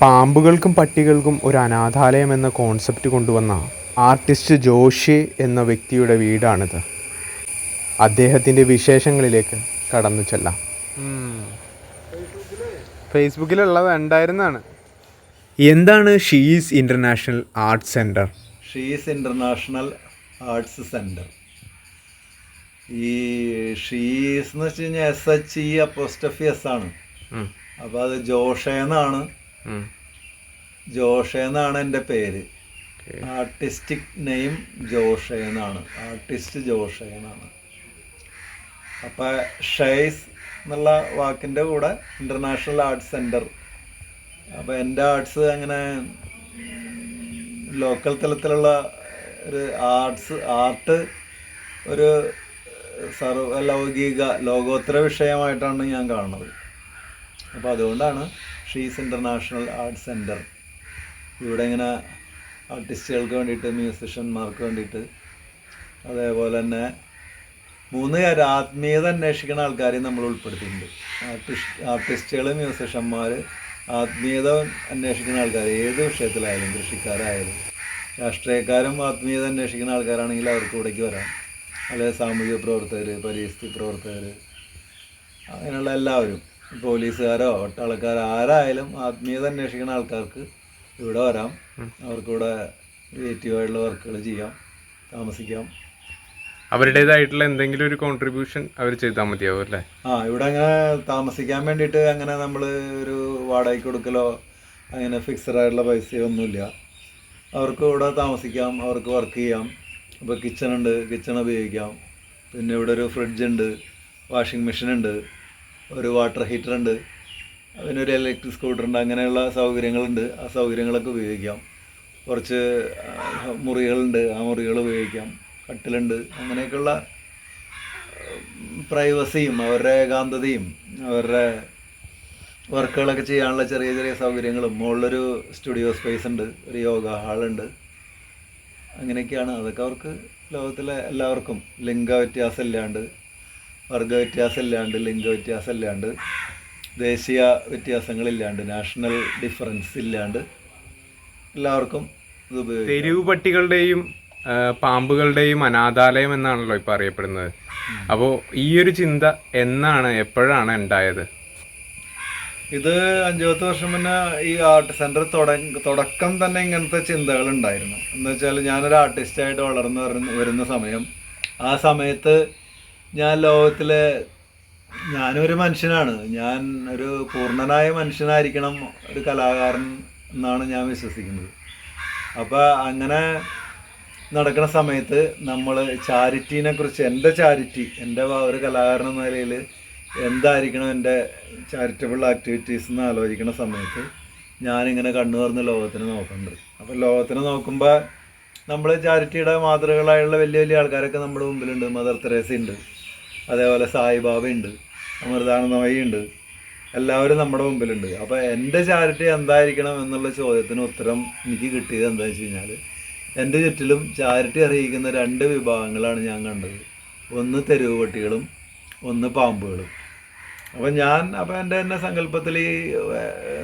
പാമ്പുകൾക്കും പട്ടികൾക്കും ഒരു അനാഥാലയം എന്ന കോൺസെപ്റ്റ് കൊണ്ടുവന്ന ആർട്ടിസ്റ്റ് ജോഷി എന്ന വ്യക്തിയുടെ വീടാണിത്. അദ്ദേഹത്തിന്റെ വിശേഷങ്ങളിലേക്ക് കടന്നു ചെല്ലാം. ഫേസ്ബുക്കിലുള്ളത് ഉണ്ടായിരുന്നാണ് എന്താണ് She's international art centre She's international arts centre ഈ ഷീസ് എന്ന് വെച്ച് കഴിഞ്ഞാൽ S H E apostrophe S ആണ്. അപ്പോൾ അത് ജോഷേന്നാണ്. ജോഷേന്നാണ് എന്റെ പേര്. ആർട്ടിസ്റ്റിക് നെയിം ജോഷേന്നാണ് ആർട്ടിസ്റ്റ് ജോഷേന്നാണ് അപ്പോൾ ഷെയ്സ് എന്നുള്ള വാക്കിന്റെ കൂടെ ഇന്റർനാഷണൽ ആർട്സ് സെന്റർ അപ്പോൾ എന്റെ ആർട്സ് അങ്ങനെ ലോക്കൽ തലത്തിലുള്ള ഒരു ആർട്സ് ആർട്ട് ഒരു സർവലൗകിക ലോകോത്തര വിഷയമായിട്ടാണ് ഞാൻ കാണുന്നത്. അപ്പോൾ അതുകൊണ്ടാണ് ഷീസ് ഇന്റർനാഷണൽ ആർട്ട് സെന്റർ ഇവിടെ ഇങ്ങനെ ആർട്ടിസ്റ്റുകൾക്ക് വേണ്ടിയിട്ട് മ്യൂസിഷ്യന്മാർക്ക് വേണ്ടിയിട്ട് അതേപോലെ തന്നെ മൂന്ന് കാര്യം ആത്മീയത അന്വേഷിക്കുന്ന ആൾക്കാരെയും നമ്മൾ ഉൾപ്പെടുത്തിയിട്ടുണ്ട്. ആർട്ടിസ്റ്റ് ആർട്ടിസ്റ്റുകൾ മ്യൂസിഷ്യന്മാർ ആത്മീയത അന്വേഷിക്കുന്ന ആൾക്കാർ ഏത് വിഷയത്തിലായാലും കൃഷിക്കാരായാലും രാഷ്ട്രീയക്കാരും ആത്മീയത അന്വേഷിക്കുന്ന ആൾക്കാരാണെങ്കിൽ അവർക്ക് ഇവിടേക്ക് വരാം. അല്ലെങ്കിൽ സാമൂഹിക പ്രവർത്തകർ പരിസ്ഥിതി പ്രവർത്തകർ അങ്ങനെയുള്ള എല്ലാവരും. പോലീസുകാരോ ഒട്ടാൾക്കാരോ ആരായാലും ആത്മീയത അന്വേഷിക്കുന്ന ആൾക്കാർക്ക് ഇവിടെ വരാം. അവർക്കിവിടെ ക്രിയേറ്റീവായിട്ടുള്ള വർക്കുകൾ ചെയ്യാം താമസിക്കാം. അവരുടേതായിട്ടുള്ള എന്തെങ്കിലും ഒരു കോൺട്രിബ്യൂഷൻ അവർ ചെയ്താൽ മതിയാവും അല്ലേ? ആ ഇവിടെ അങ്ങനെ താമസിക്കാൻ വേണ്ടിയിട്ട് അങ്ങനെ നമ്മൾ ഒരു വാടകയ്ക്ക് കൊടുക്കലോ അങ്ങനെ ഫിക്സഡ് ആയിട്ടുള്ള പൈസയോ ഒന്നുമില്ല. അവർക്ക് ഇവിടെ താമസിക്കാം അവർക്ക് വർക്ക് ചെയ്യാം. ഇപ്പോൾ കിച്ചൺ ഉണ്ട് കിച്ചൺ ഉപയോഗിക്കാം. പിന്നെ ഇവിടെ ഒരു ഫ്രിഡ്ജ് ഉണ്ട് വാഷിംഗ് മെഷീൻ ഉണ്ട്. ഒരു വാട്ടർ ഹീറ്റർ ഉണ്ട്. അതിനൊരു ഇലക്ട്രിക് സ്കൂട്ടർ ഉണ്ട്. അങ്ങനെയുള്ള സൗകര്യങ്ങളുണ്ട്. ആ സൗകര്യങ്ങളൊക്കെ ഉപയോഗിക്കാം. കുറച്ച് മുറികളുണ്ട്. ആ മുറികൾ ഉപയോഗിക്കാം. കട്ടിലുണ്ട്. അങ്ങനെയൊക്കെയുള്ള പ്രൈവസിയും അവരുടെ ഏകാന്തതയും അവരുടെ വർക്കുകളൊക്കെ ചെയ്യാനുള്ള ചെറിയ ചെറിയ സൗകര്യങ്ങളും മുകളിലൊരു സ്റ്റുഡിയോ സ്പേസ് ഉണ്ട്. ഒരു യോഗ ഹാളുണ്ട് അങ്ങനെയൊക്കെയാണ്. അതൊക്കെ അവർക്ക് ലോകത്തിലെ എല്ലാവർക്കും ലിംഗ വ്യത്യാസം ഇല്ലാണ്ട് വർഗ വ്യത്യാസം ഇല്ലാണ്ട് ലിംഗ വ്യത്യാസം ഇല്ലാണ്ട് ദേശീയ വ്യത്യാസങ്ങളില്ലാണ്ട് നാഷണൽ ഡിഫറൻസ് ഇല്ലാണ്ട് എല്ലാവർക്കും ഇത് ഉപയോഗിക്കാം. തെരുവ് പട്ടികളുടെയും ആ, പാമ്പുകളുടെയും അനാഥാലയം എന്നാണല്ലോ ഇപ്പൊ അറിയപ്പെടുന്നത്. അപ്പോൾ ഈ ഒരു ചിന്ത എന്നാണ് എപ്പോഴാണ് ഉണ്ടായത്? ഇത് അഞ്ചു പത്ത് വർഷം മുന്നേ ഈ ആർട്ട് സെന്റർ തുടക്കം തന്നെ ഇങ്ങനത്തെ ചിന്തകൾ ഉണ്ടായിരുന്നു. എന്ന് വെച്ചാൽ ഞാനൊരു ആർട്ടിസ്റ്റായിട്ട് വളർന്നു വരുന്ന വരുന്ന സമയം ആ സമയത്ത് ഞാൻ ലോകത്തിലെ ഞാനൊരു മനുഷ്യനാണ്. ഞാൻ ഒരു പൂർണനായ മനുഷ്യനായിരിക്കണം ഒരു കലാകാരൻ എന്നാണ് ഞാൻ വിശ്വസിക്കുന്നത്. അപ്പോൾ അങ്ങനെ നടക്കുന്ന സമയത്ത് നമ്മൾ ചാരിറ്റീനെ കുറിച്ച് എന്റെ ചാരിറ്റി എന്റെ ഒരു കലാകാരൻ എന്ന നിലയിൽ എന്തായിരിക്കണം എന്റെ ചാരിറ്റബിൾ ആക്ടിവിറ്റീസ് എന്ന് ആലോചിക്കുന്ന സമയത്ത് ഞാനിങ്ങനെ കണ്ണു തുറന്ന് ലോകത്തിന് നോക്കുന്നുണ്ട് അപ്പോൾ ലോകത്തിന് നോക്കുമ്പോൾ നമ്മൾ ചാരിറ്റിയുടെ മാതൃകളായുള്ള വലിയ വലിയ ആൾക്കാരൊക്കെ നമ്മുടെ മുമ്പിലുണ്ട്. മദർ തെരേസ ഉണ്ട് അതേപോലെ സായിബാബ ഉണ്ട് എല്ലാവരും നമ്മുടെ മുമ്പിലുണ്ട്. അപ്പോൾ എന്റെ ചാരിറ്റി എന്തായിരിക്കണം എന്നുള്ള ചോദ്യത്തിന് ഉത്തരം എനിക്ക് കിട്ടിയത് എന്താ വെച്ച് കഴിഞ്ഞാൽ എന്റെ ചുറ്റിലും ചാരിറ്റി അറിയിക്കുന്ന രണ്ട് വിഭാഗങ്ങളാണ് ഞാൻ കണ്ടത്. ഒന്ന് തെരുവ് പട്ടികളും ഒന്ന് പാമ്പുകളും. അപ്പം ഞാൻ അപ്പം എന്റെ തന്നെ സങ്കല്പത്തിൽ ഈ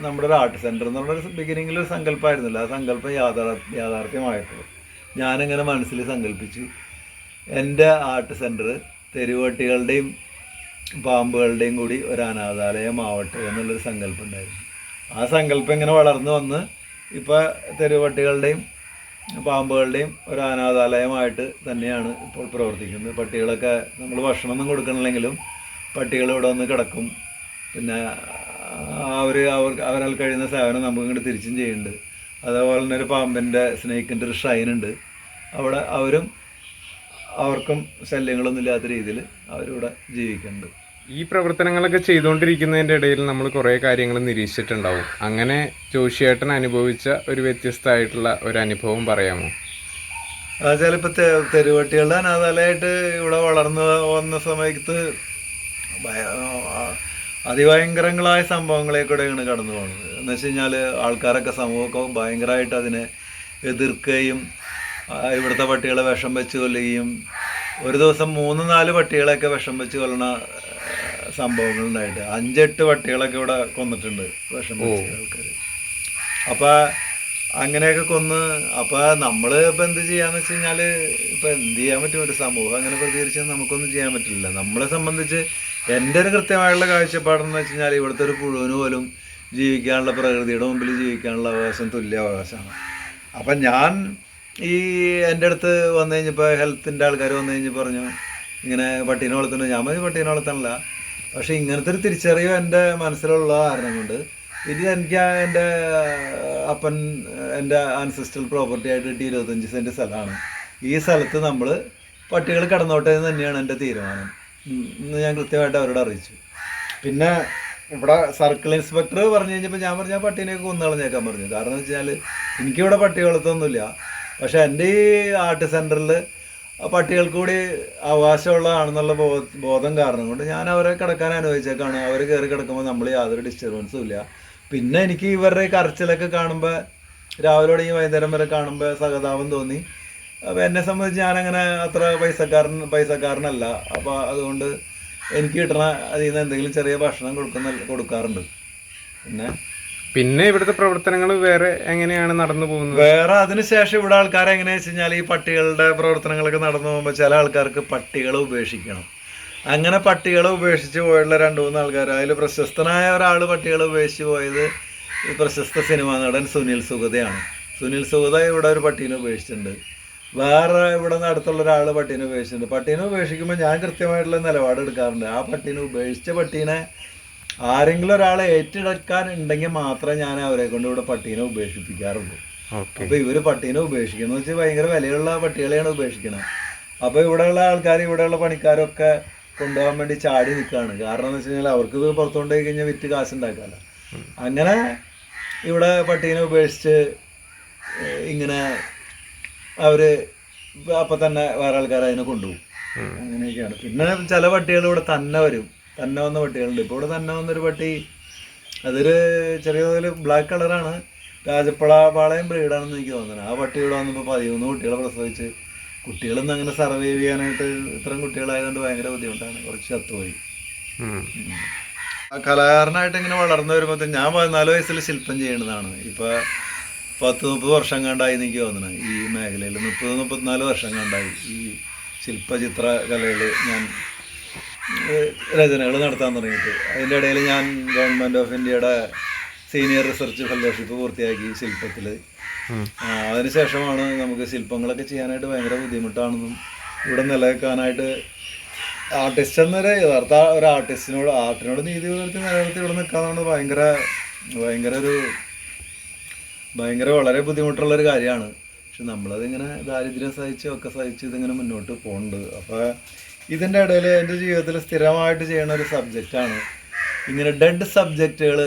നമ്മുടെ ഒരു ആർട്ട് സെന്റർ എന്ന് പറഞ്ഞ ബിഗിനിങ്ങിൽ ഒരു സങ്കല്പമായിരുന്നില്ല ആ സങ്കല്പം യാഥാർ യാഥാർത്ഥ്യമായിട്ടുള്ളൂ. ഞാനിങ്ങനെ മനസ്സിൽ സങ്കല്പിച്ചു. എന്റെ ആർട്ട് സെന്റർ തെരുവട്ടികളുടെയും പാമ്പുകളുടെയും കൂടി ഒരു അനാഥാലയമാവട്ടെ എന്നുള്ളൊരു സങ്കല്പം ഉണ്ടായിരുന്നു ആ സങ്കല്പം ഇങ്ങനെ വളർന്നു വന്ന് ഇപ്പോൾ തെരുവട്ടികളുടെയും പാമ്പുകളുടെയും ഒരു അനാഥാലയമായിട്ട് തന്നെയാണ് ഇപ്പോൾ പ്രവർത്തിക്കുന്നത്. പട്ടികളൊക്കെ നമ്മൾ ഭക്ഷണമൊന്നും കൊടുക്കണില്ലെങ്കിലും പട്ടികൾ ഇവിടെ വന്ന് കിടക്കും. പിന്നെ അവർ അവർ അവരാൽ കഴിയുന്ന സേവനം നമുക്ക് ഇങ്ങോട്ട് തിരിച്ചും ചെയ്യുന്നുണ്ട്. അതേപോലെ തന്നെ ഒരു പാമ്പിന്റെ സ്നേക്കിന്റെ ഒരു ഷൈനുണ്ട് അവിടെ അവരും അവർക്കും ശല്യങ്ങളൊന്നും ഇല്ലാത്ത രീതിയിൽ അവരിവിടെ ജീവിക്കുന്നുണ്ട്. ഈ പ്രവർത്തനങ്ങളൊക്കെ ചെയ്തുകൊണ്ടിരിക്കുന്നതിന്റെ ഇടയിൽ നമ്മൾ കുറേ കാര്യങ്ങൾ നിരീക്ഷിച്ചിട്ടുണ്ടാവും. അങ്ങനെ ജോഷിയേട്ടൻ അനുഭവിച്ച ഒരു വ്യത്യസ്തമായിട്ടുള്ള ഒരു അനുഭവം പറയാമോ? തെ- തെരുവട്ടികളുടെ അനാഥാലയമായിട്ട് ഇവിടെ വളർന്നു വന്ന സമയത്ത് അതിഭയങ്കരങ്ങളായ സംഭവങ്ങളെ കൂടെയാണ് കടന്നു പോകുന്നത് എന്ന് വെച്ച് കഴിഞ്ഞാൽ ആൾക്കാരൊക്കെ സമൂഹമൊക്കെ ഭയങ്കരമായിട്ട് അതിനെ എതിർക്കുകയും ഇവിടുത്തെ പട്ടികളെ വിഷം വെച്ച് കൊല്ലുകയും ഒരു ദിവസം മൂന്ന് നാല് പട്ടികളെയൊക്കെ വിഷം വെച്ച് കൊല്ലണ സംഭവങ്ങൾ ഉണ്ടായിട്ട് അഞ്ചെട്ട് പട്ടികളൊക്കെ ഇവിടെ കൊന്നിട്ടുണ്ട് വിഷം വെച്ച് ആൾക്കാർ അപ്പൊ അങ്ങനെയൊക്കെ കൊന്ന് അപ്പൊ നമ്മൾ ഇപ്പൊ എന്ത് ചെയ്യാന്ന് വെച്ച് കഴിഞ്ഞാൽ ഇപ്പൊ എന്ത് ചെയ്യാൻ പറ്റും? ഒരു സമൂഹം അങ്ങനെ പ്രതികരിച്ചാൽ നമുക്കൊന്നും ചെയ്യാൻ പറ്റില്ല. നമ്മളെ സംബന്ധിച്ച് എന്റെ ഒരു കൃത്യമായുള്ള കാഴ്ചപ്പാടെന്ന് വെച്ച് കഴിഞ്ഞാൽ ഇവിടുത്തെ ഒരു പുഴുവിന് പോലും ജീവിക്കാനുള്ള പ്രകൃതിയുടെ മുമ്പിൽ ജീവിക്കാനുള്ള അവകാശം തുല്യ അവകാശമാണ് അപ്പം ഞാൻ ഈ എന്റെ അടുത്ത് വന്നു കഴിഞ്ഞപ്പോൾ ഹെൽത്തിന്റെ ആൾക്കാർ വന്നു കഴിഞ്ഞ് പറഞ്ഞു ഇങ്ങനെ പട്ടീനെ വളർത്തുന്നു. ഞാൻ പറഞ്ഞു പട്ടീനെ വളർത്തണില്ല പക്ഷേ ഇങ്ങനത്തെ ഒരു തിരിച്ചറിവ് എന്റെ മനസ്സിലുള്ള കാരണം കൊണ്ട് ഇത് എനിക്ക് എന്റെ അപ്പൻ എന്റെ ആൻസിസ്റ്റൽ പ്രോപ്പർട്ടി ആയിട്ട് കിട്ടിയ ഇരുപത്തഞ്ച് സെന്റ് സ്ഥലമാണ്. ഈ സ്ഥലത്ത് നമ്മൾ പട്ടികൾ കടന്നോട്ടെ എന്ന് തന്നെയാണ് എന്റെ തീരുമാനം. എന്ന് ഞാൻ കൃത്യമായിട്ട് അവരോട് അറിയിച്ചു. പിന്നെ ഇവിടെ സർക്കിൾ ഇൻസ്പെക്ടർ പറഞ്ഞു കഴിഞ്ഞപ്പോൾ ഞാൻ പറഞ്ഞാൽ പട്ടീനെയൊക്കെ കൊന്നുകളഞ്ഞേക്കാൻ പറഞ്ഞു. കാരണം എന്ന് വെച്ചാൽ എനിക്കിവിടെ പട്ടി വളർത്തൊന്നുമില്ല പക്ഷെ എന്റെ ഈ ആർട്ട് സെന്ററിൽ പട്ടികൾക്ക് കൂടി അവകാശമുള്ളതാണെന്നുള്ള ബോധം കാരണം കൊണ്ട് ഞാൻ അവരെ കിടക്കാൻ അനുവദിച്ചേക്കാണ്. അവർ കയറി കിടക്കുമ്പോൾ നമ്മൾ യാതൊരു ഡിസ്റ്റർബൻസും ഇല്ല. പിന്നെ എനിക്ക് ഇവരുടെ കരച്ചിലൊക്കെ കാണുമ്പോൾ രാവിലെ തുടങ്ങി വൈകുന്നേരം വരെ കാണുമ്പോൾ സഹതാപം തോന്നി. അപ്പോൾ എന്നെ സംബന്ധിച്ച് ഞാനങ്ങനെ അത്ര പൈസക്കാരൻ പൈസക്കാരനല്ല. അപ്പോൾ അതുകൊണ്ട് എനിക്ക് കിട്ടണ അതിൽ നിന്ന് എന്തെങ്കിലും ചെറിയ ഭക്ഷണം കൊടുക്കുന്ന കൊടുക്കാറുണ്ട്. പിന്നെ പിന്നെ ഇവിടുത്തെ പ്രവർത്തനങ്ങൾ വേറെ എങ്ങനെയാണ് നടന്നു പോകുന്നത്? വേറെ അതിനുശേഷം ഇവിടെ ആൾക്കാർ എങ്ങനെയാ വെച്ച് കഴിഞ്ഞാൽ ഈ പട്ടികളുടെ പ്രവർത്തനങ്ങളൊക്കെ നടന്നു പോകുമ്പോൾ ചില ആൾക്കാർക്ക് പട്ടികളെ ഉപേക്ഷിക്കണം. അങ്ങനെ പട്ടികളെ ഉപേക്ഷിച്ച് പോയുള്ള രണ്ട് മൂന്ന് ആൾക്കാർ അതിൽ പ്രശസ്തനായ ഒരാൾ പട്ടികളെ ഉപേക്ഷിച്ച് പോയത് ഈ പ്രശസ്ത സിനിമാ നടൻ സുനിൽ സുഗതയാണ്. സുനിൽ സുഗത ഇവിടെ ഒരു പട്ടീനെ ഉപേക്ഷിച്ചിട്ടുണ്ട്. വേറെ ഇവിടെ നിന്ന് അടുത്തുള്ള ഒരാൾ പട്ടീനെ ഉപേക്ഷിച്ചിട്ടുണ്ട്. പട്ടീനെ ഉപേക്ഷിക്കുമ്പോൾ ഞാൻ കൃത്യമായിട്ടുള്ള നിലപാട് എടുക്കാറുണ്ട്. ആ പട്ടീനെ ഉപേക്ഷിച്ച പട്ടീനെ ആരെങ്കിലും ഒരാളെ ഏറ്റെടുക്കാൻ ഉണ്ടെങ്കിൽ മാത്രമേ ഞാൻ അവരെ കൊണ്ട് ഇവിടെ പട്ടീനെ ഉപേക്ഷിപ്പിക്കാറുള്ളൂ. അപ്പൊ ഇവർ പട്ടീനെ ഉപേക്ഷിക്കണം എന്ന് വെച്ചാൽ ഭയങ്കര വിലയുള്ള പട്ടികളെയാണ് ഉപേക്ഷിക്കുന്നത് അപ്പൊ ഇവിടെയുള്ള ആൾക്കാർ ഇവിടെയുള്ള പണിക്കാരൊക്കെ കൊണ്ടുപോകാൻ വേണ്ടി ചാടി നിൽക്കുകയാണ് കാരണം എന്ന് വെച്ച് കഴിഞ്ഞാൽ അവർക്ക് ഇത് പുറത്തു കൊണ്ടുപോയി കഴിഞ്ഞാൽ വിറ്റ് കാശ് ഉണ്ടാക്കാല്ല അങ്ങനെ ഇവിടെ പട്ടീനെ ഉപേക്ഷിച്ച് ഇങ്ങനെ അവർ അപ്പൊ തന്നെ വേറെ ആൾക്കാർ അതിനെ കൊണ്ടുപോകും. അങ്ങനെയൊക്കെയാണ്. പിന്നെ ചില പട്ടികൾ ഇവിടെ തന്നെ വരും. തന്നെ വന്ന പട്ടികളുണ്ട്. ഇപ്പോൾ ഇവിടെ തന്നെ വന്നൊരു പട്ടി. അതൊരു ചെറിയ തോതിൽ ബ്ലാക്ക് കളറാണ് രാജപ്പള പാളയം ബ്രീഡാണെന്ന് എനിക്ക് തോന്നുന്നത് ആ പട്ടി ഇവിടെ വന്നപ്പോൾ പതിമൂന്ന് കുട്ടികളെ പ്രസവിച്ച്. കുട്ടികളൊന്നും അങ്ങനെ സർവൈവ് ചെയ്യാനായിട്ട് ഇത്രയും കുട്ടികളായതുകൊണ്ട് ഭയങ്കര ബുദ്ധിമുട്ടാണ്. കുറച്ച് ചത്തുപോയി. കലാകാരനായിട്ട് ഇങ്ങനെ വളർന്നു വരുമ്പോൾ ഞാൻ പതിനാല് വയസ്സിൽ ശില്പം ചെയ്യേണ്ടതാണ്. ഇപ്പൊ പത്ത് മുപ്പത് വർഷം കണ്ടായി എനിക്ക് തോന്നുന്നത് ഈ മേഖലയിൽ മുപ്പത് മുപ്പത്തിനാല് വർഷം കണ്ടായി ഈ ശില്പചിത്ര കലയിൽ ഞാൻ രചനകൾ നടത്താൻ തുടങ്ങിയിട്ട്. അതിന്റെ ഇടയിൽ ഞാൻ ഗവൺമെന്റ് ഓഫ് ഇന്ത്യയുടെ സീനിയർ റിസർച്ച് ഫെലോഷിപ്പ് പൂർത്തിയാക്കി ശില്പത്തിൽ. അതിനുശേഷമാണ് നമുക്ക് ശില്പങ്ങളൊക്കെ ചെയ്യാനായിട്ട് ഭയങ്കര ബുദ്ധിമുട്ടാണെന്നും ഇവിടെ നിലനിൽക്കാനായിട്ട് ആർട്ടിസ്റ്റ് എന്നൊരു യഥാർത്ഥ ഒരു ആർട്ടിസ്റ്റിനോട് ആർട്ടിനോട് നീതി പുലർത്തി നിലനിർത്തി ഇവിടെ നിൽക്കാന്നാണ് ഭയങ്കര ഭയങ്കര ഒരു ഭയങ്കര വളരെ ബുദ്ധിമുട്ടുള്ള ഒരു കാര്യമാണ്. പക്ഷെ നമ്മളതിങ്ങനെ ദാരിദ്ര്യം സഹിച്ചൊക്കെ ഒക്കെ സഹിച്ച് ഇതിങ്ങനെ മുന്നോട്ട് പോകുന്നുണ്ട് അപ്പോൾ ഇതിന്റെ ഇടയിൽ എന്റെ ജീവിതത്തിൽ സ്ഥിരമായിട്ട് ചെയ്യുന്ന ഒരു സബ്ജക്റ്റാണ് ഇങ്ങനെ ഡെഡ് സബ്ജക്റ്റുകൾ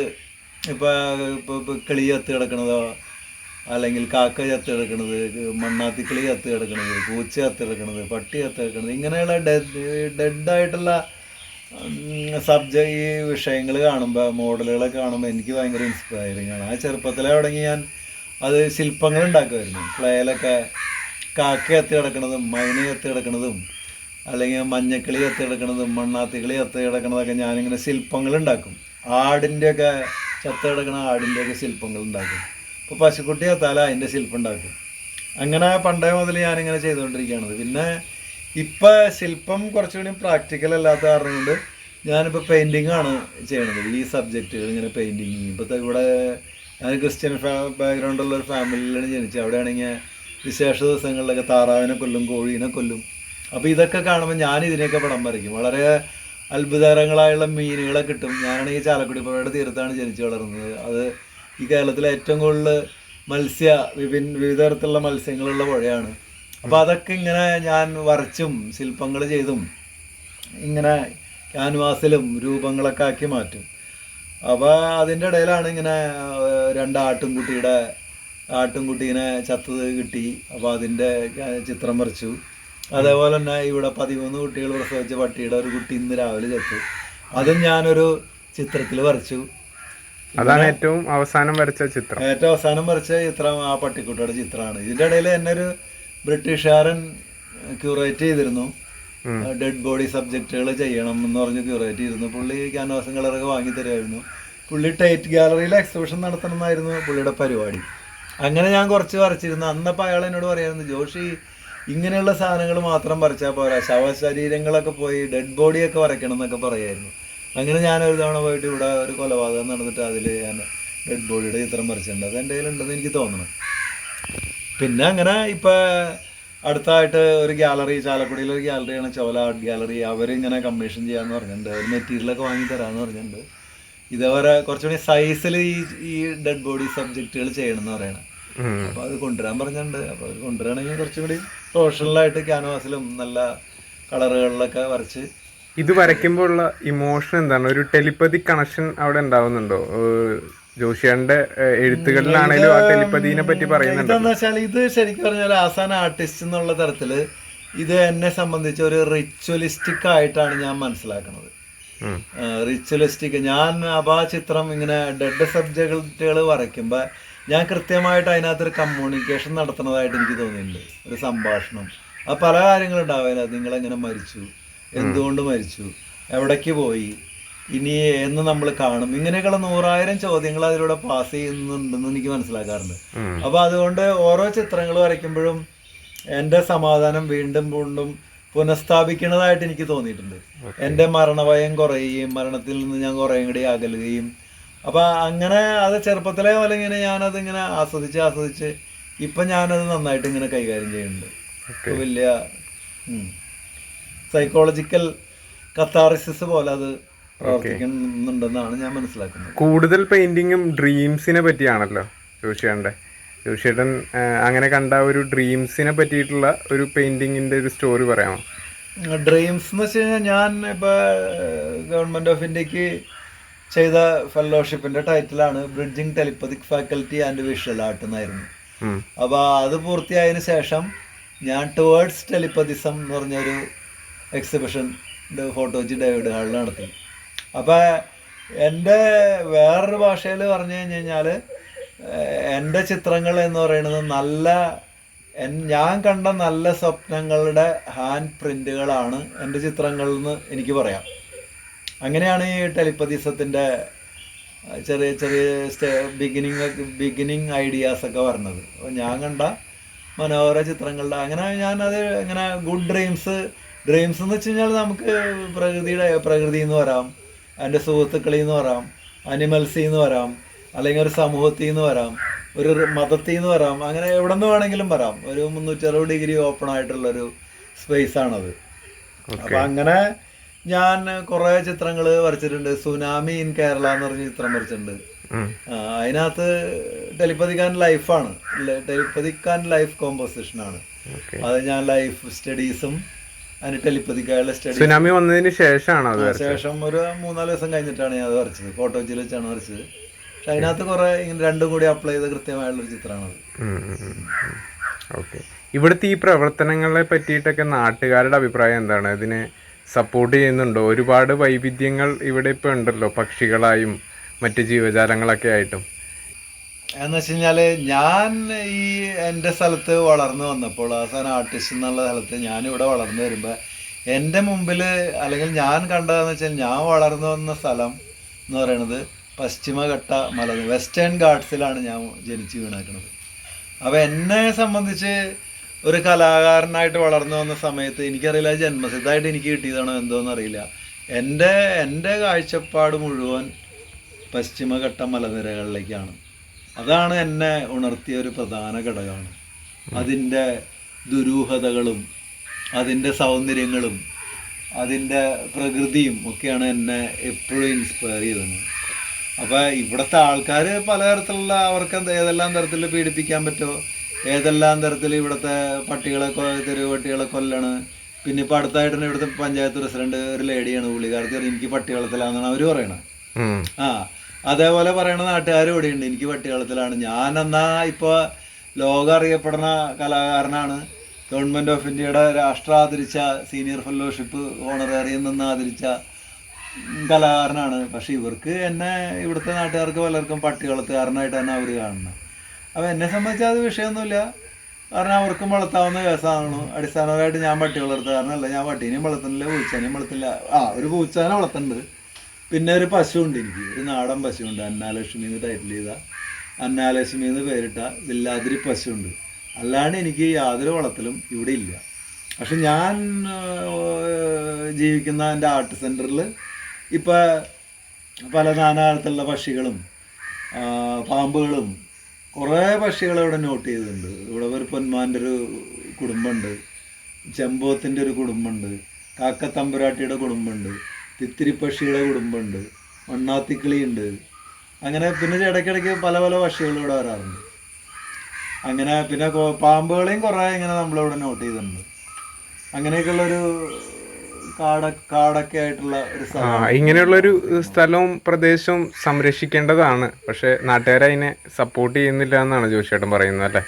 ഇപ്പോൾ ഇപ്പോൾ കിളി ചത്ത് കിടക്കണതോ അല്ലെങ്കിൽ കാക്ക ചത്ത് കിടക്കണത് മണ്ണാത്തി കിളി ചത്ത് കിടക്കണത് പൂച്ച ചത്ത് കിടക്കണത് പട്ടി ചത്ത് കിടക്കണത് ഇങ്ങനെയുള്ള ഡെഡ് ഡെഡായിട്ടുള്ള സബ്ജ ഈ വിഷയങ്ങൾ കാണുമ്പോൾ മോഡലുകളൊക്കെ കാണുമ്പോൾ എനിക്ക് ഭയങ്കര ഇൻസ്പയറിങ് ആണ്. ആ ചെറുപ്പത്തിലെ തുടങ്ങി ഞാൻ അത് ശില്പങ്ങൾ ഉണ്ടാക്കുമായിരുന്നു. ക്ലേയിലൊക്കെ കാക്ക കത്ത് കിടക്കണതും മൈന കത്ത് കിടക്കണതും അല്ലെങ്കിൽ മഞ്ഞക്കിളി കത്ത് മണ്ണാത്തി മണ്ണാത്തിക്കിളി കത്ത് കിടക്കണതൊക്കെ ഞാനിങ്ങനെ ശില്പങ്ങൾ ഉണ്ടാക്കും ആടിന്റെയൊക്കെ ചത്ത് കിടക്കണ ആടിന്റെയൊക്കെ ശില്പങ്ങൾ ഉണ്ടാക്കും ഇപ്പോൾ പശുക്കുട്ടി കത്താല അതിന്റെ ശില്പം ഉണ്ടാക്കും അങ്ങനെ പണ്ടേ മുതൽ ഞാനിങ്ങനെ ചെയ്തുകൊണ്ടിരിക്കുകയാണത്. പിന്നെ ഇപ്പം ശില്പം കുറച്ചുകൂടി പ്രാക്ടിക്കൽ അല്ലാത്ത കാരണം കൊണ്ട് ഞാനിപ്പോൾ പെയിന്റിംഗ് ആണ് ചെയ്യണത്. ഈ സബ്ജക്റ്റുകൾ ഇങ്ങനെ പെയിന്റിങ് ഇപ്പോഴത്തെ ഇവിടെ ഞാൻ ക്രിസ്ത്യൻ ഫാ ബാക്ക്ഗ്രൗണ്ടുള്ള ഒരു ഫാമിലിയിലാണ് ജനിച്ചത്. അവിടെയാണെങ്കിൽ വിശേഷ ദിവസങ്ങളിലൊക്കെ താറാവിനെ കൊല്ലും കോഴീനെ കൊല്ലും. അപ്പോൾ ഇതൊക്കെ കാണുമ്പോൾ ഞാൻ ഇതിനെയൊക്കെ പടം വരയ്ക്കും. വളരെ അത്ഭുതകരങ്ങളായുള്ള മീനുകളെ കിട്ടും. ഞാനാണെങ്കിൽ ചാലക്കുടി പുഴയുടെ തീരത്താണ് ജനിച്ചു വളർന്നത്. അത് ഈ കേരളത്തിലെ ഏറ്റവും കൂടുതൽ മത്സ്യ വിഭിന്ന വിവിധ തരത്തിലുള്ള മത്സ്യങ്ങളുള്ള പുഴയാണ്. അപ്പോൾ അതൊക്കെ ഇങ്ങനെ ഞാൻ വരച്ചും ശില്പങ്ങൾ ചെയ്തും ഇങ്ങനെ ക്യാൻവാസിലും രൂപങ്ങളൊക്കെ ആക്കി മാറ്റും. അപ്പോൾ അതിന്റെ ഇടയിലാണ് ഇങ്ങനെ രണ്ട് ആട്ടുംകുട്ടിയുടെ ആട്ടുംകുട്ടീനെ ചത്തത് കിട്ടി. അപ്പോൾ അതിന്റെ ചിത്രം വരച്ചു. അതേപോലെ തന്നെ ഇവിടെ പതിമൂന്ന് കുട്ടികൾ പ്രസവിച്ച പട്ടിയുടെ ഒരു കുട്ടി ഇന്ന് രാവിലെ ചത്തു. അതും ഞാനൊരു ചിത്രത്തിൽ വരച്ചു. അതാണ് ഏറ്റവും അവസാനം വരച്ച ചിത്രം. ഏറ്റവും അവസാനം വരച്ച ചിത്രം ആ പട്ടിക്കുട്ടിയുടെ ചിത്രമാണ്. ഇതിന്റെ ഇടയിൽ എന്നെ ഒരു ബ്രിട്ടീഷുകാരൻ ക്യൂറേറ്റ് ചെയ്തിരുന്നു. ഡെഡ് ബോഡി സബ്ജക്റ്റുകൾ ചെയ്യണം എന്ന് പറഞ്ഞ് ക്യൂറേറ്റ് ചെയ്തിരുന്നു. പുള്ളി ക്യാൻവാസും കളറൊക്കെ വാങ്ങി തരുമായിരുന്നു. പുള്ളി ടൈറ്റ് ഗാലറിയിൽ എക്സിബിഷൻ നടത്തണമെന്നായിരുന്നു പുള്ളിയുടെ പരിപാടി. അങ്ങനെ ഞാൻ കുറച്ച് വരച്ചിരുന്നു. അന്നപ്പോൾ അയാൾ എന്നോട് പറയായിരുന്നു ജോഷി ഇങ്ങനെയുള്ള സാധനങ്ങൾ മാത്രം വരച്ചാൽ പോരാ. ശവശരീരങ്ങളൊക്കെ പോയി ഡെഡ് ബോഡിയൊക്കെ വരയ്ക്കണം എന്നൊക്കെ പറയായിരുന്നു. അങ്ങനെ ഞാൻ ഒരു തവണ പോയിട്ട് ഇവിടെ ഒരു കൊലപാതകം നടന്നിട്ട് അതിൽ ഞാൻ ഡെഡ് ബോഡിയുടെ ചിത്രം വരച്ചിട്ടുണ്ട് അത് എന്റെ കയ്യിലുണ്ടെന്ന് എനിക്ക് തോന്നണം. പിന്നെ അങ്ങനെ ഇപ്പം അടുത്തായിട്ട് ഒരു ഗ്യാലറി ചാലക്കുടിയിൽ ഒരു ഗ്യാലറിയാണ് ചോല ആർട്ട് ഗ്യാലറി അവരിങ്ങനെ കമ്മീഷൻ ചെയ്യാമെന്ന് പറഞ്ഞിട്ടുണ്ട്. ഒരു മെറ്റീരിയലൊക്കെ വാങ്ങി തരാമെന്ന് പറഞ്ഞിട്ടുണ്ട്. ഇതേപോലെ കുറച്ചുകൂടി സൈസിൽ ഈ ഈ ഡെഡ് ബോഡി സബ്ജക്റ്റുകൾ ചെയ്യണമെന്ന് പറയണം. അപ്പോൾ അത് കൊണ്ടുവരാൻ പറഞ്ഞിട്ടുണ്ട്. അപ്പോൾ അത് കൊണ്ടുവരാണെങ്കിൽ കുറച്ചും കൂടി പ്രൊഫഷണലായിട്ട് ക്യാൻവാസിലും നല്ല കളറുകളിലൊക്കെ വരച്ച് ഇത് വരയ്ക്കുമ്പോൾ ഉള്ള ഇമോഷൻ എന്താണ്? ഒരു ടെലിപ്പതി കണക്ഷൻ അവിടെ ഉണ്ടാവുന്നുണ്ടോ? ജോഷിയാന്റെ എഴുത്തുകളിലാണെങ്കിലും ആ ടെലിപ്പതിനെ പറ്റി പറയുന്നുണ്ട്? ഇതെന്ന് വെച്ചാൽ ഇത് ശരിക്കും പറഞ്ഞാൽ ആസാൻ ആർട്ടിസ്റ്റ് എന്നുള്ള തരത്തിൽ ഇത് എന്നെ സംബന്ധിച്ച് ഒരു റിച്വലിസ്റ്റിക് ആയിട്ടാണ് ഞാൻ മനസ്സിലാക്കുന്നത്. റിച്വലിസ്റ്റിക് ഞാൻ അപ്പൊ ആ ചിത്രം ഇങ്ങനെ ഡെഡ് സബ്ജക്റ്റുകൾ വരയ്ക്കുമ്പോൾ ഞാൻ കൃത്യമായിട്ട് അതിനകത്തൊരു കമ്മ്യൂണിക്കേഷൻ നടത്തുന്നതായിട്ട് എനിക്ക് തോന്നിയിട്ടുണ്ട്. ഒരു സംഭാഷണം. അത് പല കാര്യങ്ങളും കാര്യങ്ങളുണ്ടാവും അതിനകത്ത്. നിങ്ങളെങ്ങനെ മരിച്ചു? എന്തുകൊണ്ട് മരിച്ചു? എവിടേക്ക് പോയി? ഇനി എന്ന് നമ്മൾ കാണും. ഇങ്ങനെയൊക്കെയുള്ള നൂറായിരം ചോദ്യങ്ങൾ അതിലൂടെ പാസ് ചെയ്യുന്നുണ്ടെന്ന് എനിക്ക് മനസ്സിലാക്കാറുണ്ട്. അപ്പൊ അതുകൊണ്ട് ഓരോ ചിത്രങ്ങൾ വരയ്ക്കുമ്പോഴും എന്റെ സമാധാനം വീണ്ടും വീണ്ടും പുനഃസ്ഥാപിക്കുന്നതായിട്ട് എനിക്ക് തോന്നിയിട്ടുണ്ട്. എന്റെ മരണഭയം കുറയുകയും മരണത്തിൽ നിന്ന് ഞാൻ കുറേ കൂടി അകലുകയും അപ്പൊ അങ്ങനെ അത് ചെറുപ്പത്തിലേ പോലെ ഇങ്ങനെ ഞാനത് ഇങ്ങനെ ആസ്വദിച്ച് ആസ്വദിച്ച് ഇപ്പൊ ഞാനത് നന്നായിട്ട് ഇങ്ങനെ കൈകാര്യം ചെയ്യുന്നുണ്ട്. ഇപ്പൊ വലിയ സൈക്കോളജിക്കൽ കത്താറിസിസ് പോലെ അത് പ്രവർത്തിക്കുന്നുണ്ടെന്നാണ് ഞാൻ മനസ്സിലാക്കുന്നത്. കൂടുതൽ പെയിന്റിങ്ങും ഡ്രീംസിനെ പറ്റിയാണല്ലോ ജോഷിയാണ്ടെ ജോഷിയേട്ടൻ അങ്ങനെ കണ്ട ഒരു ഡ്രീംസിനെ പറ്റിയിട്ടുള്ള ഒരു പെയിന്റിങ്ങിന്റെ ഒരു സ്റ്റോറി പറയാമോ? ഡ്രീംസ് എന്ന് വെച്ച് കഴിഞ്ഞാൽ ഞാൻ ഇപ്പോൾ ഗവൺമെന്റ് ഓഫ് ഇന്ത്യയ്ക്ക് ചെയ്ത ഫെലോഷിപ്പിന്റെ ടൈറ്റിലാണ് bridging telepathic faculty and visual art എന്നായിരുന്നു. അപ്പൊ അപ്പോൾ അത് പൂർത്തിയായതിനു ശേഷം ഞാൻ ടുവേർഡ്സ് ടെലിപ്പതിസം എന്ന് പറഞ്ഞൊരു എക്സിബിഷൻ ഫോട്ടോജി ഡേവിഡ് ഹാളിൽ നടത്തി. അപ്പോൾ എന്റെ വേറൊരു ഭാഷയിൽ പറഞ്ഞു കഴിഞ്ഞ് കഴിഞ്ഞാൽ എന്റെ ചിത്രങ്ങൾ എന്ന് പറയുന്നത് നല്ല ഞാൻ കണ്ട നല്ല സ്വപ്നങ്ങളുടെ ഹാൻഡ് പ്രിന്റുകളാണ് എന്റെ ചിത്രങ്ങളിൽ നിന്ന് എനിക്ക് പറയാം. അങ്ങനെയാണ് ഈ ടെലിപ്പതിസത്തിന്റെ ചെറിയ ചെറിയ സ്റ്റേ ബിഗിനിങ് ബിഗിനിങ് ഐഡിയാസ് ഒക്കെ പറഞ്ഞത് അപ്പോൾ ഞാൻ കണ്ട മനോഹര ചിത്രങ്ങളുടെ അങ്ങനെ ഞാനത് ഇങ്ങനെ ഗുഡ് ഡ്രീംസ് ഡ്രീംസ് എന്ന് വെച്ച് കഴിഞ്ഞാൽ നമുക്ക് പ്രകൃതിയുടെ പ്രകൃതി എന്ന് വരാം അതിന്റെ സുഹൃത്തുക്കളിൽ നിന്ന് വരാം അനിമൽസിൽ നിന്ന് വരാം അല്ലെങ്കിൽ ഒരു സമൂഹത്തിൽ നിന്ന് വരാം ഒരു മതത്തിൽ നിന്ന് വരാം അങ്ങനെ എവിടെ നിന്ന് വേണമെങ്കിലും വരാം. ഒരു മുന്നൂറ്റി അറുപത് ഡിഗ്രി ഓപ്പൺ ആയിട്ടുള്ളൊരു സ്പേസ് ആണത്. അപ്പം അങ്ങനെ ഞാൻ കുറെ ചിത്രങ്ങൾ വരച്ചിട്ടുണ്ട്. സുനാമി ഇൻ കേരള എന്ന് പറഞ്ഞ ചിത്രം വരച്ചിട്ടുണ്ട്. അതിനകത്ത് ടെലിപ്പതിക്കാൻ ലൈഫാണ്. ടെലിപ്പതിക്കാൻ ലൈഫ് കോമ്പോസിഷൻ ആണ്. അത് ഞാൻ ലൈഫ് സ്റ്റഡീസും അതിന് ടെലിപ്പതിക്കായുള്ള സ്റ്റഡി സുനാമി വന്നതിന് ശേഷമാണ് ശേഷം ഒരു മൂന്നാൽ ദിവസം കഴിഞ്ഞിട്ടാണ് ഞാൻ അത് വരച്ചത്. കോട്ടോച്ചിൽ വെച്ചാണ് വരച്ചത്. പക്ഷെ അതിനകത്ത് കുറെ ഇങ്ങനെ രണ്ടും കൂടി അപ്ലൈ ചെയ്ത കൃത്യമായുള്ള ഒരു ചിത്രമാണത് ഓക്കെ. ഇവിടുത്തെ ഈ പ്രവർത്തനങ്ങളെ പറ്റിയിട്ടൊക്കെ നാട്ടുകാരുടെ അഭിപ്രായം എന്താണ്? ഇതിനെ സപ്പോർട്ട് ചെയ്യുന്നുണ്ടോ. ഒരുപാട് വൈവിധ്യങ്ങൾ ഇവിടെ ഇപ്പോൾ ഉണ്ടല്ലോ. പക്ഷികളായും മറ്റ് ജീവജാലങ്ങളൊക്കെ ആയിട്ടും. എന്ന് വെച്ച് കഴിഞ്ഞാൽ ഞാൻ ഈ എന്റെ സ്ഥലത്ത് വളർന്നു വന്നപ്പോൾ അവസാനം ആർട്ടിസ്റ്റ് എന്നുള്ള സ്ഥലത്ത് ഞാനിവിടെ വളർന്നു വരുമ്പോൾ എന്റെ മുമ്പിൽ അല്ലെങ്കിൽ ഞാൻ കണ്ടതെന്ന് വെച്ചാൽ ഞാൻ വളർന്നു വന്ന സ്ഥലം എന്ന് പറയുന്നത് പശ്ചിമഘട്ട മല വെസ്റ്റേൺ ഗാർഡ്സിലാണ് ഞാൻ ജനിച്ചു വീണേക്കുന്നത് അപ്പോൾ എന്നെ സംബന്ധിച്ച് ഒരു കലാകാരനായിട്ട് വളർന്നു വന്ന സമയത്ത് എനിക്കറിയില്ല ജന്മസിദ്ധമായിട്ട് എനിക്ക് കിട്ടിയതാണോ എന്തോന്ന് അറിയില്ല. എന്റെ എന്റെ കാഴ്ചപ്പാട് മുഴുവൻ പശ്ചിമഘട്ട മലനിരകളിലേക്കാണ്. അതാണ് എന്നെ ഉണർത്തിയ ഒരു പ്രധാന ഘടകമാണ്. അതിന്റെ ദുരൂഹതകളും അതിന്റെ സൗന്ദര്യങ്ങളും അതിന്റെ പ്രകൃതിയും ഒക്കെയാണ് എന്നെ എപ്പോഴും ഇൻസ്പയർ ചെയ്തത്. അപ്പോൾ ഇവിടുത്തെ ആൾക്കാർ പലതരത്തിലുള്ള അവർക്ക് ഏതെല്ലാം തരത്തിൽ പീഡിപ്പിക്കാൻ പറ്റുമോ? ഏതെല്ലാം തരത്തിൽ ഇവിടുത്തെ പട്ടികളെ തെരുവ് പട്ടികളെ കൊല്ലണ്. പിന്നെ ഇപ്പൊ അടുത്തായിട്ട് തന്നെ ഇവിടുത്തെ പഞ്ചായത്ത് പ്രസിഡന്റ് ഒരു ലേഡിയാണ് പുള്ളിക്കാർക്ക് എനിക്ക് പട്ടികളത്തിലാണെന്നാണ് അവർ പറയണത് ആ അതേപോലെ പറയണ നാട്ടുകാർ ഇവിടെയുണ്ട് എനിക്ക് പട്ടികളത്തിലാണ്. ഞാൻ എന്നാ ഇപ്പൊ ലോകം അറിയപ്പെടുന്ന കലാകാരനാണ്. ഗവൺമെന്റ് ഓഫ് ഇന്ത്യയുടെ രാഷ്ട്ര ആദരിച്ച സീനിയർ ഫെലോഷിപ്പ് ഓണറേറിയം നിന്ന് ആദരിച്ച കലാകാരനാണ്. പക്ഷെ ഇവർക്ക് എന്നെ ഇവിടുത്തെ നാട്ടുകാർക്ക് പലർക്കും പട്ടികളത്തുകാരനായിട്ടാണ് അവർ കാണുന്നത്. അപ്പോൾ എന്നെ സംബന്ധിച്ച് അത് വിഷയമൊന്നുമില്ല. കാരണം അവർക്കും വളർത്താവുന്ന കേസാണല്ലോ. അടിസ്ഥാനപരമായിട്ട് ഞാൻ പട്ടി വളർത്തുക കാരണമല്ല. ഞാൻ പട്ടീനെയും വളർത്തുന്നില്ല പൂച്ചേനെയും വളർത്തില്ല ആ ഒരു പൂച്ചാനെ വളർത്തുന്നുണ്ട്. പിന്നെ ഒരു പശു ഉണ്ട് എനിക്ക്. ഒരു നാടൻ പശു ഉണ്ട് അന്നാലക്ഷ്മി എന്ന് ടൈറ്റിൽ ചെയ്ത അന്നാലക്ഷ്മി എന്ന് പേരിട്ട വില്ലാതിരി ഉണ്ട് അല്ലാണ്ട് എനിക്ക് യാതൊരു വളത്തിലും ഇവിടെ ഇല്ല. പക്ഷെ ഞാൻ ജീവിക്കുന്ന എന്റെ ആർട്ട് സെന്ററിൽ ഇപ്പം പല നാനാതരത്തിലുള്ള പക്ഷികളും പാമ്പുകളും കുറേ പക്ഷികൾ ഇവിടെ നോട്ട് ചെയ്തിട്ടുണ്ട്. ഇവിടെ ഒരു പൊന്മാന്റെ ഒരു കുടുംബമുണ്ട്. ചെമ്പോത്തിന്റെ ഒരു കുടുംബമുണ്ട്. കാക്കത്തമ്പുരാട്ടിയുടെ കുടുംബമുണ്ട്. തിത്തിരി പക്ഷികളുടെ കുടുംബമുണ്ട്. മണ്ണാത്തിക്കിളിയുണ്ട്. അങ്ങനെ പിന്നെ ഇടയ്ക്കിടയ്ക്ക് പല പല പക്ഷികൾ ഇവിടെ വരാറുണ്ട്. അങ്ങനെ പിന്നെ പാമ്പുകളെയും കുറേ ഇങ്ങനെ നമ്മളിവിടെ നോട്ട് ചെയ്തിട്ടുണ്ട്. അങ്ങനെയൊക്കെയുള്ളൊരു കാടൊക്കെ ആയിട്ടുള്ള ഒരു ആ ഇങ്ങനെയുള്ള ഒരു സ്ഥലവും പ്രദേശവും സംരക്ഷിക്കേണ്ടതാണ്. പക്ഷെ നാട്ടുകാർ അതിനെ സപ്പോർട്ട് ചെയ്യുന്നില്ല എന്നാണ് ജോഷിയേട്ടൻ പറയുന്നത് അല്ലേ?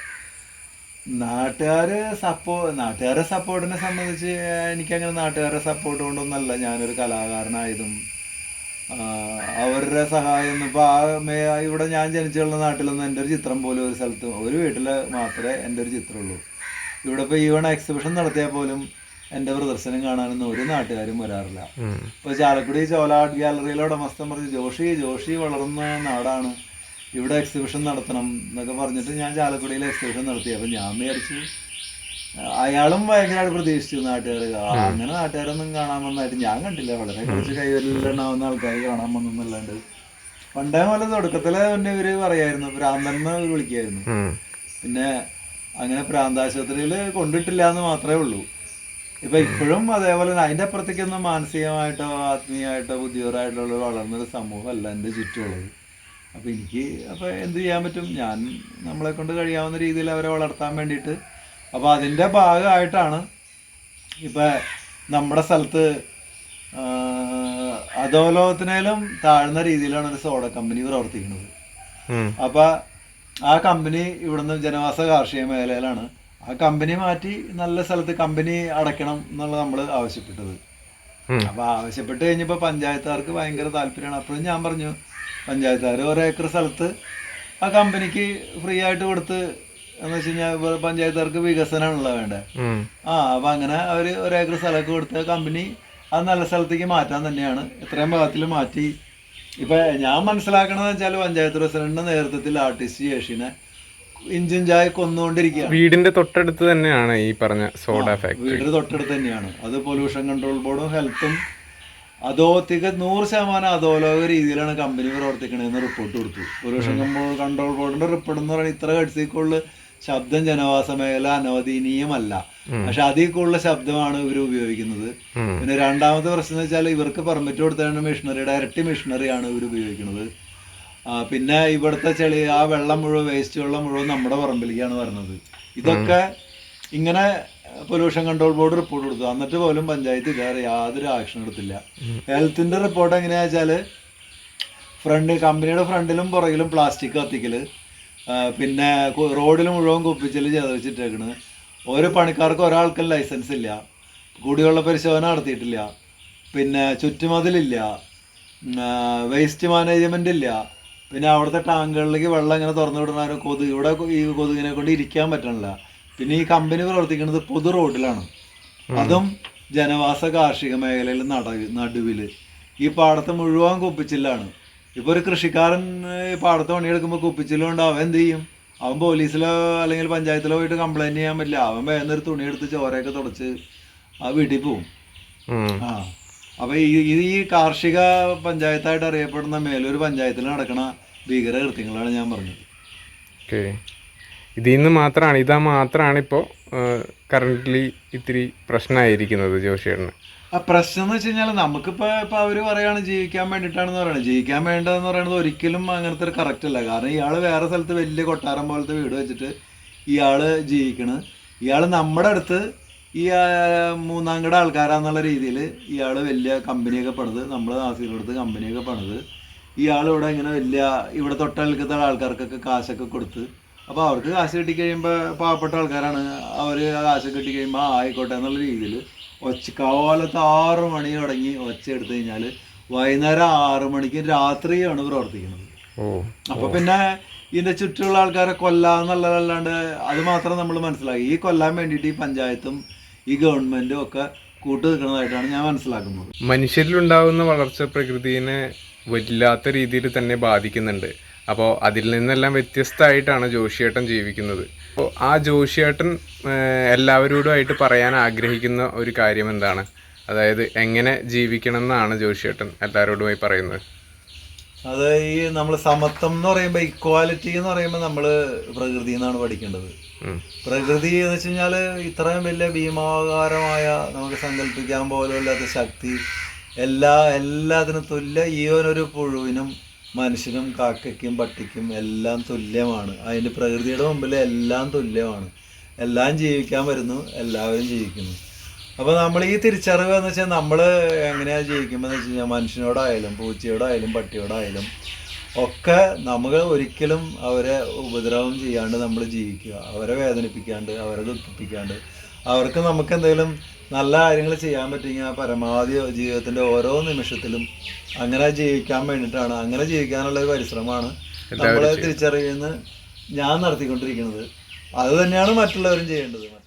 നാട്ടുകാര് സപ്പോ നാട്ടുകാരെ സപ്പോർട്ടിനെ സംബന്ധിച്ച് എനിക്ക് അങ്ങനെ നാട്ടുകാരുടെ സപ്പോർട്ട് കൊണ്ടൊന്നല്ല. ഞാനൊരു കലാകാരനായതും അവരുടെ സഹായം ഒന്നും ഇപ്പോൾ ആ ഇവിടെ ഞാൻ ജനിച്ചുള്ള നാട്ടിലൊന്നും എന്റെ ഒരു ചിത്രം പോലും ഒരു സ്ഥലത്ത് ഒരു വീട്ടിൽ മാത്രമേ എന്റെ ഒരു ചിത്രമുള്ളൂ. ഇവിടെ ഇപ്പോൾ ഈവൺ എക്സിബിഷൻ നടത്തിയാൽ പോലും എന്റെ പ്രദർശനം കാണാനൊന്നും ഒരു നാട്ടുകാരും വരാറില്ല. ഇപ്പൊ ഇപ്പോൾ ചാലക്കുടി ചോല ആർട്ട് ഗ്യാലറിയിലെ ഉടമസ്ഥൻ പറഞ്ഞു ജോഷി ജോഷി വളർന്ന നാടാണ്. ഇവിടെ എക്സിബിഷൻ നടത്തണം എന്നൊക്കെ പറഞ്ഞിട്ട് ഞാൻ ചാലക്കുടിയിൽ എക്സിബിഷൻ നടത്തി. അപ്പം ഞാൻ വിചാരിച്ചു അയാളും ഭയങ്കരമായിട്ട് പ്രതീക്ഷിച്ചു നാട്ടുകാർ അങ്ങനെ നാട്ടുകാരൊന്നും കാണാൻ വന്നായിട്ട് ഞാൻ കണ്ടില്ല. വളരെ കുറച്ച് കൈവരിലുണ്ടാവുന്ന ആൾക്കാർ കാണാൻ വന്നല്ലാണ്ട് പണ്ടേ പോലെ തുടക്കത്തിലെ തന്നെ ഇവർ പറയായിരുന്നു പ്രാന്തന്ന് വിളിക്കായിരുന്നു. പിന്നെ അങ്ങനെ പ്രാന്താശുപത്രിയിൽ കൊണ്ടിട്ടില്ല എന്ന് മാത്രമേ ഉള്ളൂ. ഇപ്പൊ ഇപ്പോഴും അതേപോലെ തന്നെ അതിന്റെ അപ്പുറത്തേക്കൊന്നും മാനസികമായിട്ടോ ആത്മീയമായിട്ടോ ബുദ്ധിപരമായിട്ടുള്ള വളർന്നൊരു സമൂഹമല്ല എന്റെ ചുറ്റുമുള്ളത്. അപ്പൊ എനിക്ക് അപ്പൊ എന്ത് ചെയ്യാൻ പറ്റും? ഞാൻ നമ്മളെ കൊണ്ട് കഴിയാവുന്ന രീതിയിൽ അവരെ വളർത്താൻ വേണ്ടിയിട്ട്. അപ്പൊ അതിന്റെ ഭാഗമായിട്ടാണ് ഇപ്പൊ നമ്മുടെ സ്ഥലത്ത് അധോലോകത്തിനേലും താഴ്ന്ന രീതിയിലാണ് ഒരു സോഡ കമ്പനി പ്രവർത്തിക്കുന്നത്. അപ്പൊ ആ കമ്പനി ഇവിടുന്ന് ജനവാസ കാർഷിക മേഖലയിലാണ്. ആ കമ്പനി മാറ്റി നല്ല സ്ഥലത്ത് കമ്പനി അടയ്ക്കണം എന്നുള്ള നമ്മൾ ആവശ്യപ്പെട്ടത്. അപ്പൊ ആവശ്യപ്പെട്ട് കഴിഞ്ഞപ്പോ പഞ്ചായത്തുകാർക്ക് ഭയങ്കര താല്പര്യമാണ്. അപ്പോഴും ഞാൻ പറഞ്ഞു പഞ്ചായത്തുകാർ ഒരു ഏക്കർ സ്ഥലത്ത് ആ കമ്പനിക്ക് ഫ്രീ ആയിട്ട് കൊടുത്ത് എന്ന് വെച്ച് കഴിഞ്ഞാൽ പഞ്ചായത്തുകാർക്ക് വികസനമാണല്ലോ വേണ്ടത്. ആ അപ്പൊ അങ്ങനെ അവർ ഒരു ഏക്കർ സ്ഥലമൊക്കെ കൊടുത്ത കമ്പനി അത് നല്ല സ്ഥലത്തേക്ക് മാറ്റാൻ തന്നെയാണ്. ഇത്രയും ഭാഗത്തിൽ മാറ്റി. ഇപ്പൊ ഞാൻ മനസ്സിലാക്കണത് വെച്ചാൽ പഞ്ചായത്ത് പ്രസിഡന്റിന്റെ നേതൃത്വത്തിൽ ആർട്ടിസ്റ്റ് ജേഷിനെ ചായ കൊന്നുകൊണ്ടിരിക്കുകയാണ്. വീടിന്റെ തൊട്ടടുത്ത് തന്നെയാണ് ഈ പറഞ്ഞ സോഡ ഫാക്ടറി. വീടിന്റെ തൊട്ടടുത്ത് തന്നെയാണ്. അത് പൊല്യൂഷൻ കൺട്രോൾ ബോർഡും ഹെൽത്തും അതോ തിക നൂറ് ശതമാനം അധോലോക രീതിയിലാണ് കമ്പനി പ്രവർത്തിക്കണതെന്ന് റിപ്പോർട്ട് കൊടുത്തു. പൊല്യൂഷൻ കൺട്രോൾ ബോർഡിന്റെ റിപ്പോർട്ട് എന്ന് പറയുന്നത് ഇത്ര ഹെഡ്സിക്കുള്ള ശബ്ദം ജനവാസ മേഖല അനവദീനീയമല്ല. പക്ഷെ അതിൽ കൂടുതൽ ശബ്ദമാണ് ഇവർ ഉപയോഗിക്കുന്നത്. പിന്നെ രണ്ടാമത്തെ പ്രശ്നം എന്ന് വെച്ചാൽ ഇവർക്ക് പെർമിറ്റ് കൊടുത്തതാണ് മെഷീനറിയുടെ ഇരട്ടി മെഷീനറിയാണ് ഇവർ ഉപയോഗിക്കുന്നത്. പിന്നെ ഇവിടുത്തെ ചെളി ആ വെള്ളം മുഴുവൻ വേസ്റ്റ് വെള്ളം മുഴുവൻ നമ്മുടെ പറമ്പിലേക്കാണ് വരുന്നത്. ഇതൊക്കെ ഇങ്ങനെ പൊല്യൂഷൻ കൺട്രോൾ ബോർഡ് റിപ്പോർട്ട് കൊടുത്തു. എന്നിട്ട് പോലും പഞ്ചായത്ത് ഇതേറെ യാതൊരു ആക്ഷൻ എടുത്തില്ല. ഹെൽത്തിന്റെ റിപ്പോർട്ട് എങ്ങനെയാ വെച്ചാൽ ഫ്രണ്ട് കമ്പനിയുടെ ഫ്രണ്ടിലും പുറകിലും പ്ലാസ്റ്റിക് കത്തിക്കൽ പിന്നെ റോഡിൽ മുഴുവൻ കുപ്പിച്ചൽ ചതച്ചിട്ടേക്കണ് ഓരോ പണിക്കാർക്ക് ഒരാൾക്കും ലൈസൻസ് ഇല്ല. കൂടിയുള്ള പരിശോധന നടത്തിയിട്ടില്ല. പിന്നെ ചുറ്റുമതിലില്ല. വേസ്റ്റ് മാനേജ്മെന്റ് ഇല്ല. പിന്നെ അവിടുത്തെ ടാങ്കുകളിലേക്ക് വെള്ളം ഇങ്ങനെ തുറന്നു വിടണ കൊതുക് ഇവിടെ ഈ കൊതുകിനെ കൊണ്ട് ഇരിക്കാൻ പറ്റണില്ല. പിന്നെ ഈ കമ്പനി പ്രവർത്തിക്കുന്നത് പൊതു റോഡിലാണ്. അതും ജനവാസ കാർഷിക മേഖലയിൽ നട നടുവിൽ ഈ പാടത്തെ മുഴുവൻ കുപ്പിച്ചില്ലാണ്. ഇപ്പൊ ഒരു കൃഷിക്കാരൻ ഈ പാടത്ത് പണിയെടുക്കുമ്പോൾ കുപ്പിച്ചില്ലുണ്ട് അവൻ എന്ത് ചെയ്യും? അവൻ പോലീസിലോ അല്ലെങ്കിൽ പഞ്ചായത്തിലോ പോയിട്ട് കംപ്ലൈന്റ് ചെയ്യാൻ പറ്റില്ല. അവൻ വേഗം ഒരു തുണി എടുത്ത് ചോരയൊക്കെ തുടച്ച് ആ വീട്ടിൽ പോവും. ആ. അപ്പൊ ഈ ഇത് ഈ കാർഷിക പഞ്ചായത്തായിട്ട് അറിയപ്പെടുന്ന മേലൂർ പഞ്ചായത്തിൽ നടക്കുന്ന ഭീകര കൃത്യങ്ങളാണ് ഞാൻ പറഞ്ഞത്. ഓക്കെ. ഇതിൽ നിന്ന് മാത്രമാണ് ഇതാ മാത്രമാണ് ഇപ്പോൾ കറന്റ്ലി ഇത്തിരി പ്രശ്നമായിരിക്കുന്നത് ജോഷിയേട്ടന്. ആ പ്രശ്നം എന്ന് വെച്ച് കഴിഞ്ഞാൽ നമുക്കിപ്പോൾ ഇപ്പം അവർ പറയുകയാണ് ജീവിക്കാൻ വേണ്ടിയിട്ടാണെന്ന് പറയുന്നത് ജീവിക്കാൻ വേണ്ടതെന്ന് പറയുന്നത് ഒരിക്കലും അങ്ങനത്തെ ഒരു കറക്റ്റ് അല്ല. കാരണം ഇയാൾ വേറെ സ്ഥലത്ത് വലിയ കൊട്ടാരം പോലത്തെ വീട് വെച്ചിട്ട് ഇയാൾ ജീവിക്കണ്. ഇയാൾ നമ്മുടെ അടുത്ത് ഈ മൂന്നാം കട ആൾക്കാരാന്നുള്ള രീതിയിൽ ഇയാൾ വലിയ കമ്പനിയൊക്കെ പണിത് നമ്മൾ നാസിലെടുത്ത് കമ്പനിയൊക്കെ പണിത്. ഇയാൾ ഇവിടെ ഇങ്ങനെ വലിയ ഇവിടെ തൊട്ടടുക്കത്തെ ആൾക്കാർക്കൊക്കെ കാശൊക്കെ കൊടുത്ത് അപ്പോൾ അവർക്ക് കാശ് കിട്ടിക്കഴിയുമ്പോൾ പാവപ്പെട്ട ആൾക്കാരാണ് അവർ കാശ് കിട്ടിക്കഴിയുമ്പോൾ ആയിക്കോട്ടെ എന്നുള്ള രീതിയിൽ ഒച്ച കാലത്ത് ആറ് മണി തുടങ്ങി ഒച്ച എടുത്തു കഴിഞ്ഞാൽ വൈകുന്നേരം ആറ് മണിക്ക് രാത്രിയാണ് പ്രവർത്തിക്കുന്നത്. അപ്പൊ പിന്നെ ഇതിന്റെ ചുറ്റുമുള്ള ആൾക്കാരെ കൊല്ലാന്നുള്ളതല്ലാണ്ട് അത് മാത്രം നമ്മൾ മനസ്സിലാക്കി. ഈ കൊല്ലാൻ വേണ്ടിയിട്ട് ഈ പഞ്ചായത്തും ഈ ഗവൺമെന്റും ഒക്കെ കൂട്ടു നിൽക്കുന്നതായിട്ടാണ് ഞാൻ മനസ്സിലാക്കുന്നത്. മനുഷ്യരിലുണ്ടാകുന്ന വളർച്ച പ്രകൃതിനെ വല്ലാത്ത രീതിയിൽ തന്നെ ബാധിക്കുന്നുണ്ട്. അപ്പോൾ അതിൽ നിന്നെല്ലാം വ്യത്യസ്തമായിട്ടാണ് ജോഷിയേട്ടൻ ജീവിക്കുന്നത്. അപ്പോൾ ആ ജോഷിയേട്ടൻ എല്ലാവരോടുമായിട്ട് പറയാൻ ആഗ്രഹിക്കുന്ന ഒരു കാര്യം എന്താണ്? അതായത് എങ്ങനെ ജീവിക്കണം എന്നാണ് ജോഷിയേട്ടൻ എല്ലാവരോടുമായി പറയുന്നത്. അത് ഈ നമ്മൾ സമത്വം എന്ന് പറയുമ്പോൾ ഇക്വാലിറ്റി എന്ന് പറയുമ്പോൾ നമ്മൾ പ്രകൃതിയിൽ നിന്നാണ് പഠിക്കേണ്ടത്. പ്രകൃതി എന്ന് വെച്ച് കഴിഞ്ഞാൽ ഇത്രയും വലിയ ഭീമാകാരമായ നമുക്ക് സങ്കല്പിക്കാൻ പോലുമില്ലാത്ത ശക്തി എല്ലാ എല്ലാത്തിനും തുല്യ ഈവനൊരു പുഴുവിനും മനുഷ്യനും കാക്കയ്ക്കും പട്ടിക്കും എല്ലാം തുല്യമാണ്. അതിന് പ്രകൃതിയുടെ മുമ്പിൽ എല്ലാം തുല്യമാണ്. എല്ലാം ജീവിക്കാൻ വരുന്നു എല്ലാവരും ജീവിക്കുന്നു. അപ്പോൾ നമ്മൾ ഈ തിരിച്ചറിവ് എന്ന് വെച്ചാൽ നമ്മൾ എങ്ങനെയാണ് ജീവിക്കുമ്പോൾ എന്ന് വെച്ച് കഴിഞ്ഞാൽ മനുഷ്യനോടായാലും പൂച്ചയോടായാലും പട്ടിയോടായാലും ഒക്കെ നമ്മൾ ഒരിക്കലും അവരെ ഉപദ്രവം ചെയ്യാണ്ട് നമ്മൾ ജീവിക്കുക. അവരെ വേദനിപ്പിക്കാണ്ട് അവരെ ദുഃഖിപ്പിക്കാണ്ട്. അവർക്ക് നമുക്ക് എന്തെങ്കിലും നല്ല കാര്യങ്ങൾ ചെയ്യാൻ പറ്റുമെങ്കിൽ പരമാവധി ജീവിതത്തിന്റെ ഓരോ നിമിഷത്തിലും അങ്ങനെ ജീവിക്കാൻ വേണ്ടിയിട്ടാണ്. അങ്ങനെ ജീവിക്കാനുള്ള ഒരു പരിശ്രമമാണ് നമ്മൾ തിരിച്ചറിയുന്ന ഞാൻ നടത്തിക്കൊണ്ടിരിക്കുന്നത്. അത് തന്നെയാണ് മറ്റുള്ളവരും ചെയ്യേണ്ടത്.